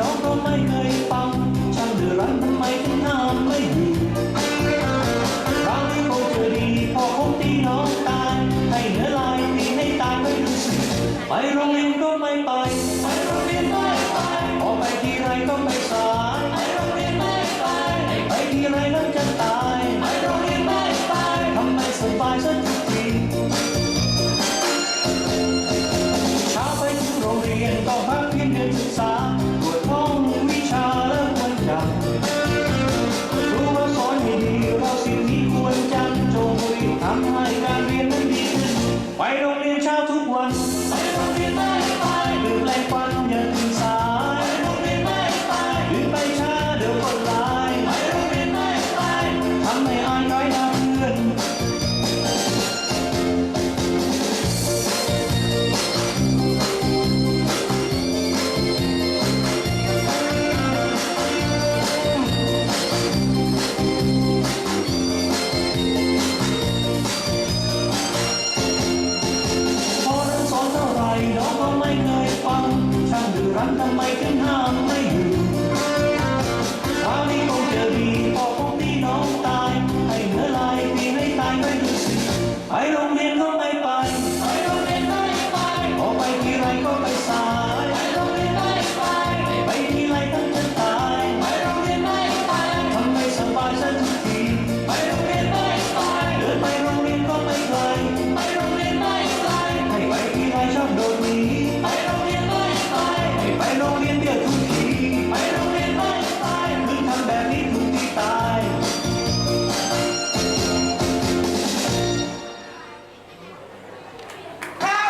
น้องก็ไม่เคยฟังช่างเดือดร้อนทำไมถึงน้ำไม่ดีรั้งที่พบเธอดีพอคงตีน้องตายให้เนื้อลายตีให้ตายไม่รู้สึกไปโรงเรียนก็ไม่ไปไปโรงเรียนไม่ไปพอไปที่ไรก็ไปสายไปโรงเรียนไม่ไปไปที่ไรแล้วจะตายไปโรงเรียนไม่ไปทำไมสบายสักทีเช้าไปถึงโรงเรียนต้องพักเพียงเดือนศึกษา รั้งทำไมถึงห้ามไม่